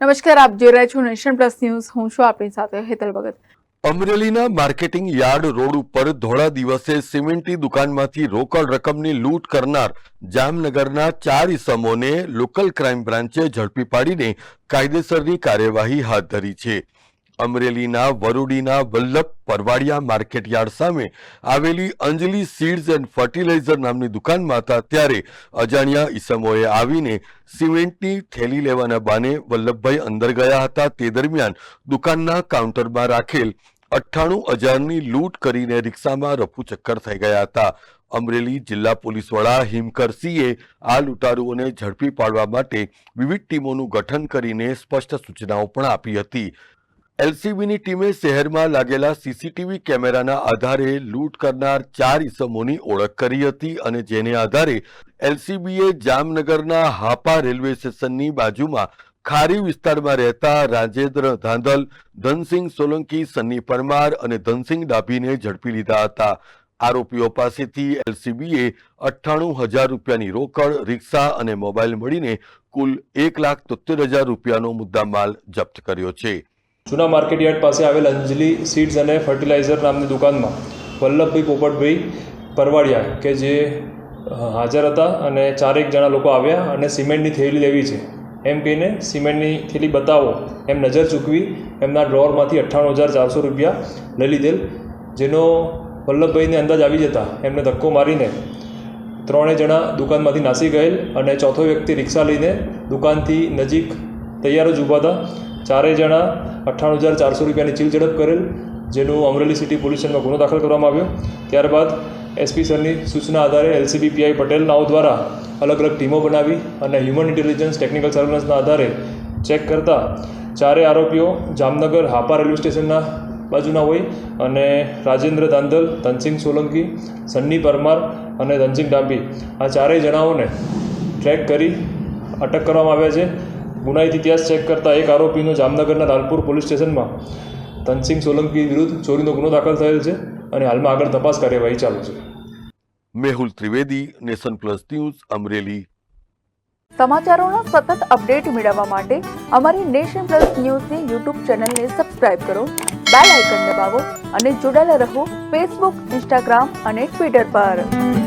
નમસ્કાર, આપ જોઈ રહ્યા છો નેશન પ્લસ ન્યૂઝ. હું છું આપણી સાથે હેતલ ભગત. અમરેલીના માર્કેટિંગ યાર્ડ રોડ ઉપર ધોળા દિવસે સિમેન્ટની દુકાનમાંથી રોકડ રકમની લૂંટ કરનાર જામનગરના ચાર ઇસમોને લોકલ ક્રાઇમ બ્રાન્ચે ઝડપી પાડીને કાયદેસરની કાર્યવાહી હાથ ધરી છે. અમરેલીના વરુડીના વલ્લભ પરવાડિયા માર્કેટ યાર્ડ સામે આવેલી અંજલિ સીડ્સ એન્ડ ફર્ટિલાઇઝર નામની દુકાનમાં હતા. ત્યારે અજાણ્યા ઈસમોએ આવીને સિમેન્ટની થેલી લેવાના બાને વલ્લભભાઈ અંદર ગયા હતા. તે દરમિયાન દુકાનના કાઉન્ટરમાં રાખેલ અઠ્ઠાણું હજારની લૂંટ કરીને રિક્ષામાં રફુ ચક્કર થઈ ગયા હતા. અમરેલી જિલ્લા પોલીસ વડા હિમકરસિંહે આ લૂંટારુઓને ઝડપી પાડવા માટે વિવિધ ટીમોનું ગઠન કરીને સ્પષ્ટ સૂચનાઓ પણ આપી હતી. એલસીબીની ટીમે શહેરમાં લાગેલા સીસીટીવી કેમેરાના આધારે લૂંટ કરનાર ચાર ઇસમોની ઓળખ કરી હતી અને જેને આધારે એલસીબીએ જામનગરના હાપા રેલવે સ્ટેશનની બાજુમાં ખારી વિસ્તારમાં રહેતા રાજેન્દ્ર ધાંધલ, ધનસિંહ સોલંકી, સન્ની પરમાર અને ધનસિંહ ડાભીને ઝડપી લીધા હતા. આરોપીઓ પાસેથી એલસીબીએ અઠ્ઠાણું હજાર રૂપિયાની રોકડ, રિક્ષા અને મોબાઈલ મળીને કુલ એક લાખ તોતેર હજાર રૂપિયાનો મુદ્દામાલ જપ્ત કર્યો છે. જૂના માર્કેટ યાર્ડ પાસે આવેલ અંજલિ સીડ્સ અને ફર્ટિલાઇઝર નામની દુકાનમાં વલ્લભભાઈ પોપટભાઈ પરવાડિયા કે જે હાજર હતા અને ચારેક જણા લોકો આવ્યા અને સિમેન્ટની થેલી લેવી છે. એમ કહીને સિમેન્ટની થેલી બતાવો. એમ નજર ચૂકવી એમના ડ્રોરમાંથી અઠ્ઠાણું હજાર ચારસો રૂપિયા લઈ લીધેલ, જેનો વલ્લભભાઈને અંદાજ આવી જતા એમને ધક્કો મારીને ત્રણેય જણા દુકાનમાંથી નાસી ગયેલ અને ચોથો વ્યક્તિ રિક્ષા લઈને દુકાનથી નજીક તૈયાર જ ઊભા હતા. ચારેય જણા અઠ્ઠાણું હજાર ચારસો રૂપિયાની ચીલ ઝડપ કરેલ, જેનું અમરેલી સિટી પોલીસ સ્ટેશનમાં ગુનો દાખલ કરવામાં આવ્યો. ત્યારબાદ એસપી સરની સૂચના આધારે એલસીબી પીઆઈ પટેલ નાવ દ્વારા અલગ અલગ ટીમો બનાવી અને હ્યુમન ઇન્ટેલિજન્સ ટેકનિકલ સર્વેલન્સના આધારે ચેક કરતા ચારે આરોપીઓ જામનગર હાપા રેલવે સ્ટેશનના બાજુના હોય અને રાજેન્દ્ર દાંદલ, ધનસિંહ સોલંકી, સન્ની પરમાર અને ધનસિંહ ડાંબી આ ચારેય જણાઓને ટ્રેક કરી અટક કરવામાં આવ્યા છે. ગુનાહિત ઇતિહાસ ચેક કરતા એક આરોપીનો જામનગરના લાલપુર પોલીસ સ્ટેશનમાં ધનસિંહ સોલંકી વિરુદ્ધ ચોરીનો ગુનો દાખલ થયેલ છે અને હાલમાં આગળ તપાસ કાર્યવાહી ચાલુ છે. Mehul Trivedi nation plus news Amreli. સમાચારોનો સતત અપડેટ મેળવવા માટે અમારી નેશન પ્લસ ન્યૂઝની યુટ્યુબ ચેનલને સબસ્ક્રાઇબ કરો બેલ આઇકન દબાવો અને જોડાયેલા રહો ફેસબુક ઇન્સ્ટાગ્રામ અને ટ્વિટર પર.